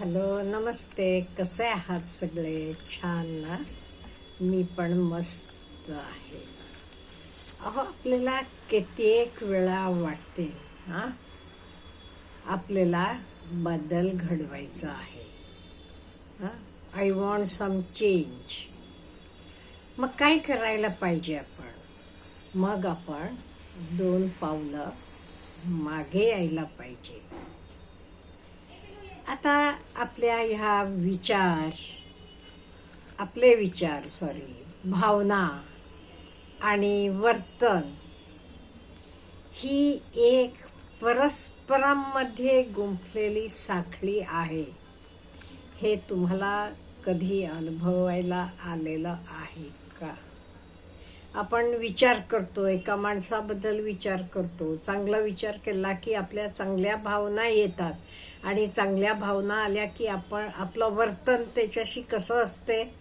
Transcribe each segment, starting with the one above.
Hello नमस्ते. कसे आहात सगळे? छान ना? मी पण मस्त आहे. अहो आपल्याला कित्येक वेळा वाटते हा? आपल्याला बदल घडवायचा आहे. आय वॉन्ट सम चेंज मग काय करायला पाहिजे आपण? मग आपण दोन पावलं मागे यायला पाहिजे. आता आपल्या ह्या विचार आपले विचार सॉरी भावना आणि वर्तन ही एक परस्परांमध्ये गुंफलेली साखळी आहे. हे तुम्हाला कधी अनुभवायला आलेलं आहे का? आपण विचार करतो एका माणसाबद्दल विचार करतो. चांगला विचार केला की आपल्या चांगल्या भावना येतात. आणि चांगल्या भावना आल्या की आपण आपलं वर्तन त्याच्याशी कसं असते?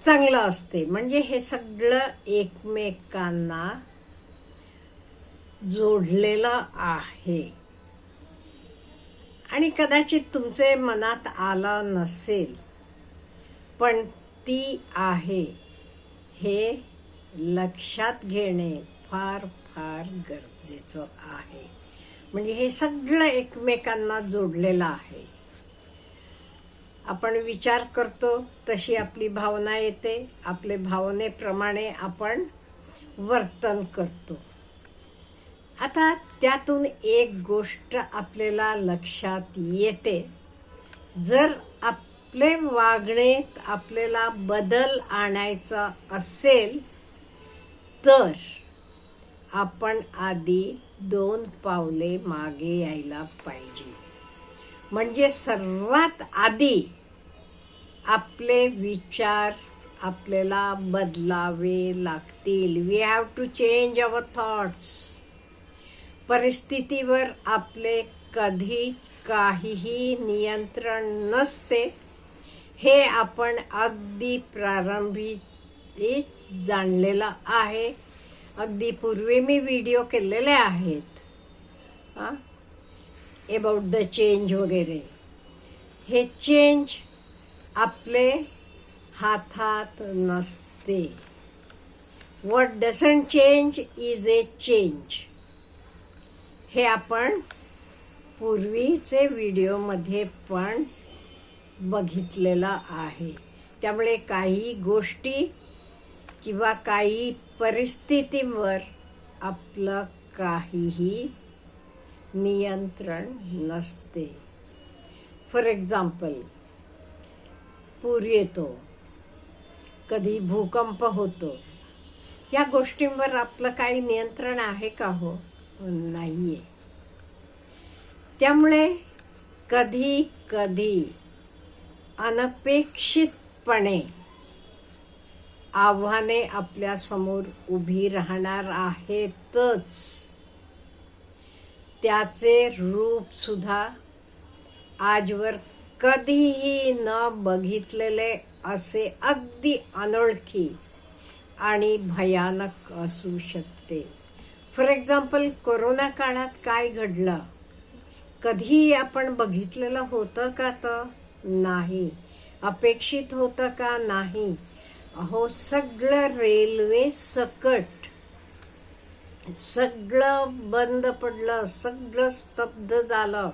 चांगलं असते. म्हणजे हे सगळं एकमेकांना जोडलेलं आहे. आणि कदाचित तुमचे मनात आलं नसेल पण ती आहे हे लक्षात घेणे फार फार गरजेचं आहे. म्हणजे हे सगळं एकमेकांना जोडलेलं आहे. आपण विचार करतो तशी आपली भावना येते. आपले भावनेप्रमाणे आपण वर्तन करतो. आता त्यातून एक गोष्ट आपल्याला लक्षात येते. जर आपले वागणेत आपल्याला बदल आणायचा असेल तर आपण आधी दोन पावले मागे यायला पाहिजे. म्हणजे सर्वात आधी आपले विचार आपल्याला बदलावे लागतील. We have to change our thoughts परिस्थितीवर आपले कधी काहीही नियंत्रण नसते. हे आपण अगदी प्रारंभी जाणलेलं आहे. अगदी पूर्वी मी व्हिडिओ केलेले आहेत. अबाउट द चेंज वगैरे. हे चेंज आपले हातात नसते. What doesn't change is a change हे आपण पूर्वीचे व्हिडिओमध्ये पण बघितलेलं आहे. त्यामुळे काही गोष्टी किंवा काही परिस्थितीवर आपलं काहीही नियंत्रण नसते. फॉर एक्झाम्पल पूर येतो कधी भूकंप होतो. या गोष्टींवर आपलं काही नियंत्रण आहे का हो? नाहीये. त्यामुळे कधी कधी अनपेक्षितपणे आव्हाने आपल्यासमोर उभी राहणार आहेतच. त्याचे रूप सुद्धा आजवर कधीही न बघितलेले असे अगदी अनोळखी आणि भयानक असू शकते. फॉर एक्झाम्पल कोरोना काळात काय घडलं? कधीही आपण बघितलेलं होतं का तर नाही. अपेक्षित होतं का? नाही. अहो सगळं रेल्वे सकट. सगळं बंद पडलं सगळं स्तब्ध झालं.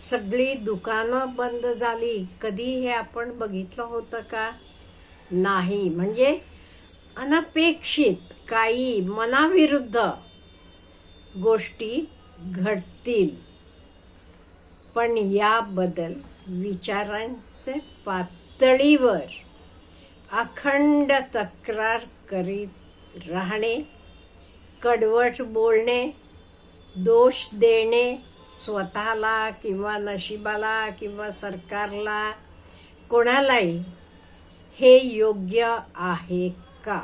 सगळी दुकानं बंद झाली. कधी हे आपण बघितलं होतं का? नाही. म्हणजे अनपेक्षित काही मनाविरुद्ध गोष्टी घडतील. पण याबद्दल विचारांचे पातळीवर अखंड तक्रार करीत राहणे कडवट बोलणे दोष देणे स्वतःला किंवा नशिबाला किंवा सरकारला कोणालाही हे योग्य आहे का?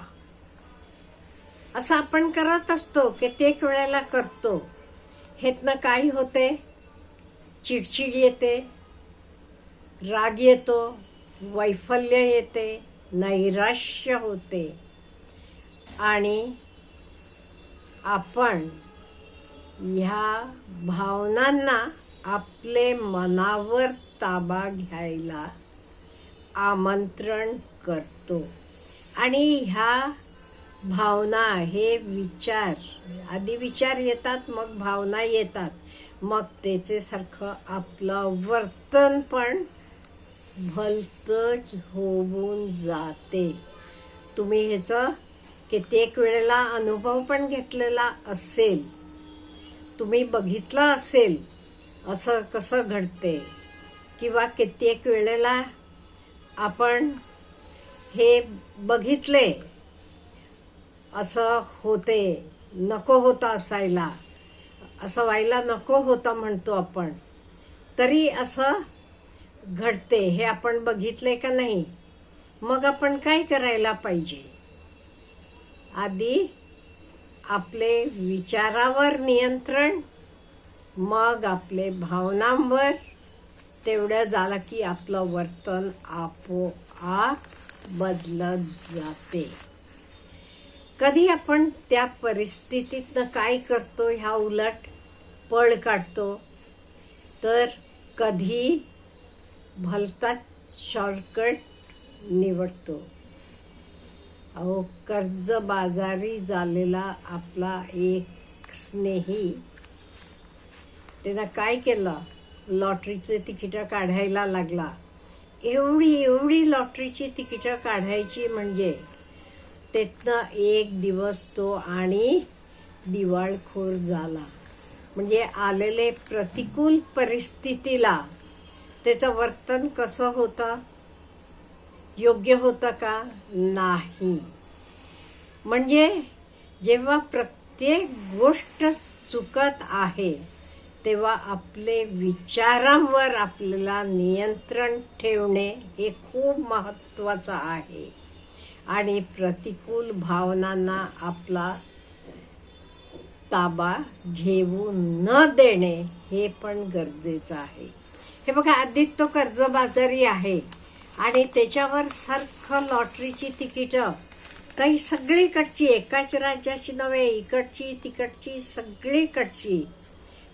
असं आपण करत असतो कित्येक वेळेला करतो. हेतनं काय होते चिडचिड येते राग येतो वैफल्य येते नैराश्य होते. आणि आपण ह्या भावनांना आपले मनावर ताबा घ्यायला आमंत्रण करतो. आणि ह्या भावना हे विचार आधी विचार येतात मग भावना येतात. मग त्याचे सारखं आपलं वर्तन पण भलतंच होऊन जाते. तुम्ही ह्याचं कित्येक वेळेला अनुभव पण घेतलेला असेल. तुम्ही बघितलं असेल असं कसं घडते किंवा कित्येक वेळेला आपण हे बघितले असं होते नको होतं असायला असं व्हायला नको होतं म्हणतो आपण. तरी असं घडते हे आपण बघितले का नाही? मग आपण काय करायला पाहिजे? आधी आपले विचारावर नियंत्रण मग आपले भावनांवर. तेवढं झालं की आपलं वर्तन आपोआप बदलत जाते. कधी आपण त्या परिस्थितीतनं काय करतो ह्या उलट? पळ काढतो. तर कधी भलता शॉर्टकट निवडतो. अहो कर्जबाजारी झालेला आपला एक स्नेही. त्यानं काय केलं? लॉटरीचे तिकीटं काढायला लागला. एवढी एवढी लॉटरीची तिकीटं काढायची म्हणजे त्यातनं एक दिवस तो आणि दिवाळखोर झाला. म्हणजे आलेले प्रतिकूल परिस्थितीला त्याचं वर्तन कसं होतं? योग्य होतं का? नाही. म्हणजे जेव्हा प्रत्येक गोष्ट चुकत आहे तेव्हा आपले विचारांवर आपल्याला नियंत्रण ठेवणे हे खूप महत्त्वाचं आहे. आणि प्रतिकूल भावनांना आपला ताबा घेऊ न देणे हे पण गरजेचं आहे. हे बघा आदित्य तो कर्जबाजारी आहे. आणि त्याच्यावर सारखं लॉटरीची तिकीटं. काही सगळीकडची एकाच राज्याची नव्हे इकडची तिकडची सगळीकडची.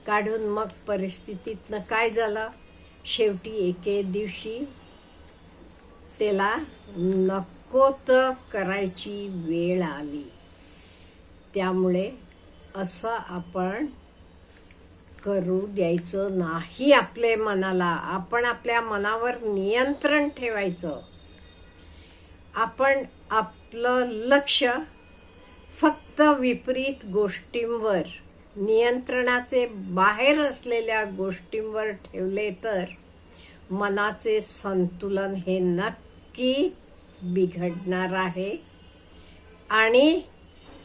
काढून मग परिस्थितीतनं काय झालं? शेवटी एके दिवशी त्याला नको तर करायची वेळ आली. त्यामुळे असं आपण करू द्यायचं नाही आपल्या मनाला. आपण आपल्या मनावर नियंत्रण ठेवायचं. आपण आपलं लक्ष फक्त विपरीत गोष्टींवर नियंत्रणाचे बाहेर असलेल्या गोष्टींवर ठेवले तर मनाचे संतुलन हे नक्की बिघडणार आहे. आणि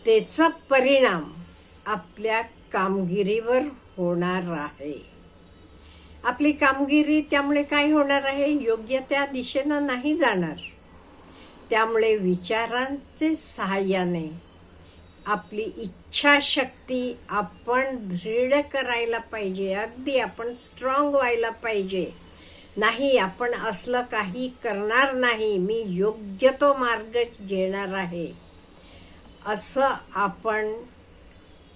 त्याचा परिणाम आपल्या कामगिरीवर होणार आहे. आपली कामगिरी त्यामुळे काय होणार आहे? योग्य त्या दिशेनं नाही जाणार. त्यामुळे विचारांचे सहाय्याने आपली इच्छाशक्ती आपण दृढ करायला पाहिजे. अगदी आपण स्ट्रॉंग व्हायला पाहिजे. नाही आपण असलं काही करणार नाही. मी योग्य तो मार्ग घेणार आहे. असं आपण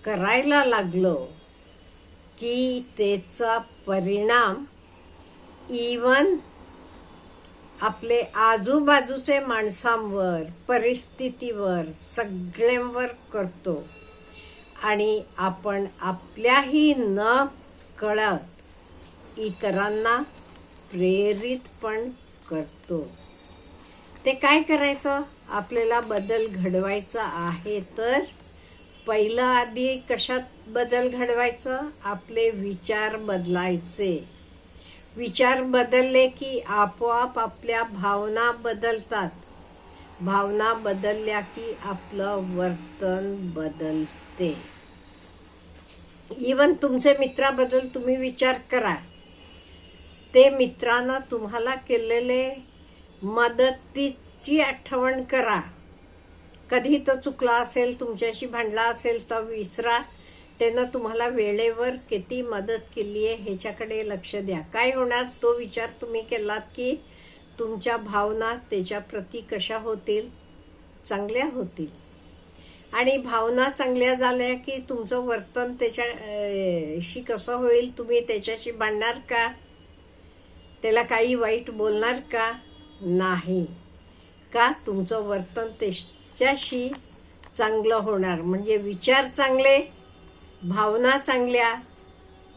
करायला लागलो की त्याचा परिणाम इवन आपले आजूबाजूचे माणसांवर परिस्थितीवर सगळ्यांवर करतो. आणि आपण आपल्याही न कळत इतरांना प्रेरित पण करतो. ते काय करायचं? आपल्याला बदल घडवायचा आहे तर पहिलं आधी कशात बदल घडवायचं? आपले विचार बदलायचे. विचार बदलले की आपोआप आपल्या भावना बदलतात. भावना बदलल्या की आपलं वर्तन बदलते. इवन तुमचे मित्राबद्दल तुम्ही विचार करा. ते मित्रानं तुम्हाला केलेले मदतीची आठवण करा. कधी तो चुकला असेल तुमच्याशी भांडला असेल तर विसरा. त्यानं तुम्हाला वेळेवर किती मदत केली आहे ह्याच्याकडे लक्ष द्या. काय होणार? तो विचार तुम्ही केलात की तुमच्या भावना त्याच्याप्रती कशा होतील? चांगल्या होतील. आणि भावना चांगल्या झाल्या की तुमचं वर्तन त्याच्याशी कसं होईल? तुम्ही त्याच्याशी भांडणार का? त्याला काही वाईट बोलणार का? नाही. का तुमचं वर्तन त्याच्याशी चांगलं होणार. म्हणजे विचार चांगले भावना चांगल्या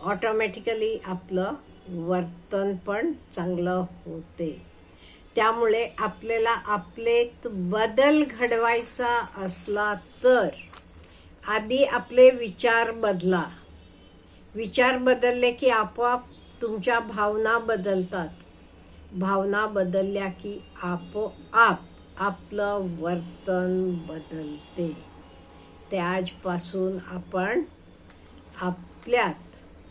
ऑटोमॅटिकली आपलं वर्तन पण चांगलं होते. त्यामुळे आपल्याला आपलेत बदल घडवायचा असला तर आधी आपले विचार बदला. विचार बदलले की आपोआप तुमच्या भावना बदलतात. भावना बदलल्या की आपोआप आपलं वर्तन बदलते. ते आजपासून आपण आपल्यात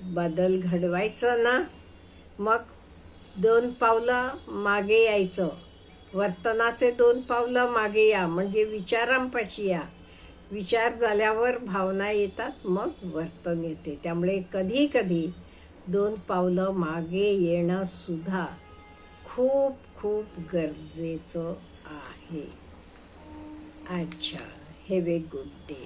बदल घडवायचं ना? मग दोन पावलं मागे यायचं. वर्तनाचे दोन पावलं मागे या म्हणजे विचारांपाशी या. विचार झाल्यावर भावना येतात मग वर्तन येते. त्यामुळे कधी कधी दोन पावलं मागे येणं सुद्धा खूप खूप गरजेचं आहे. अच्छा हॅव ए गुड डे